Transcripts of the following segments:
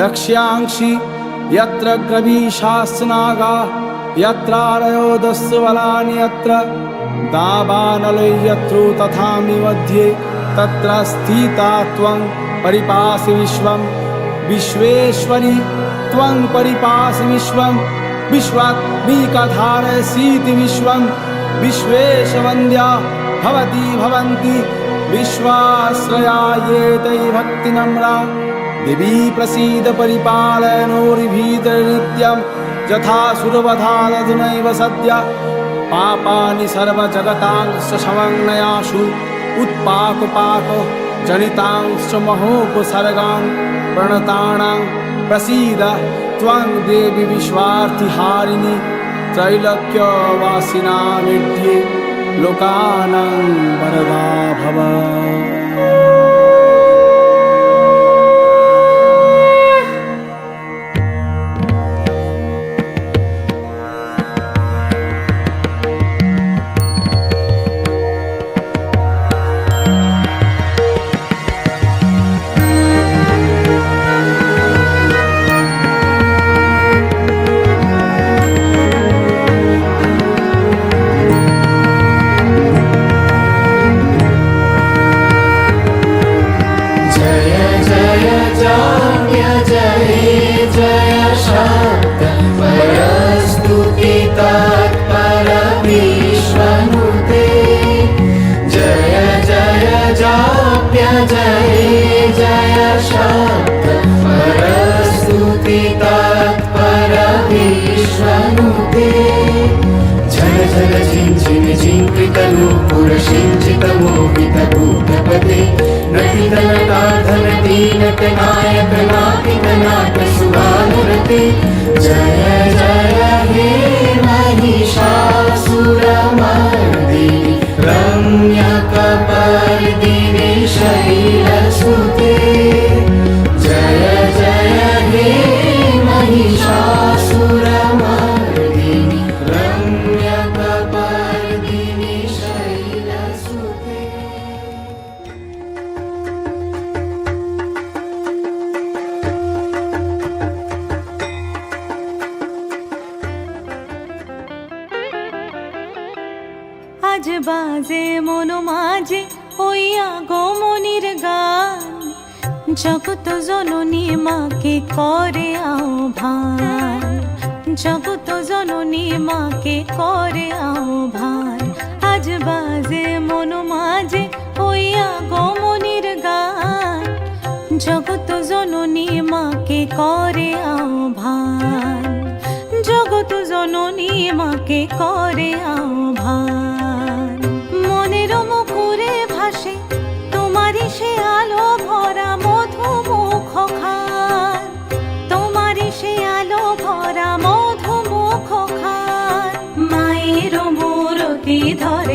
रक्ष्यांक्षि यत्र ग्रवीशास्नागा यत्रारयो दस्यबलानि यत्र दावानलै यत्रो तथामि मध्ये तत्र स्थिता त्वं परिपासि विश्वं विश्वेश्वरि त्वं परिपासि विश्वं विश्वात्मिकधारयसीति विश्वं विश्वेशवन्द्या भवती भवन्ति विश्वाश्रया ये तै भक्तिनम्रा देवी प्रसीद परिपालयनोर्भीतनित्यं यथा सुरवधादधुनैव सद्य पापानि सर्वजगतांश्च समङ्नयासु उत्पाकपाक जनितांश्च महोपसर्गान् प्रणतानां प्रसीद त्वं देवि विश्वार्थिहारिणि त्रैलोक्यवासिनामिध्ये लोकानां वरदा भव जय जय जाम्य जय जय शब्द परस्तुति तत्पर विश्वनुते जय जय जाप्य जय जय शब्द दीनक नायक नाटिक नाट सुभानुरते আজ বাজে, মনো মাঝে হইয়া গমনির গান। জগত জননী মাকে করে আহ্বান। জগত জননী মাকে করে আহ্বান। আজ বাজে, মনো মাঝে হইয়া গমনির গান। জগত জননী মাকে করে আহ্বান। জগত জননী মাকে করে আহ্বান।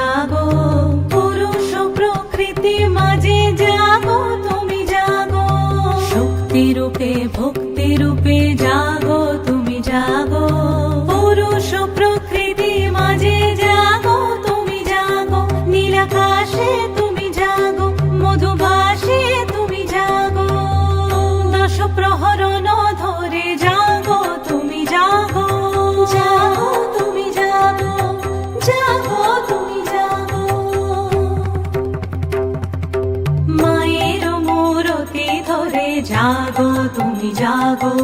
জাগো, পুরুষ প্রকৃতি মাঝে জাগো, তুমি জাগো। শক্তিরূপে, ভক্তিরূপে জাগো, তুমি জাগো। পুরুষ প্রকৃতি মাঝে জাগো, তুমি জাগো। নীলাকাশে তুমি জাগো মধুভাসে তুমি জাগো। দশ প্রহরণ জাগো তুমি জাগো।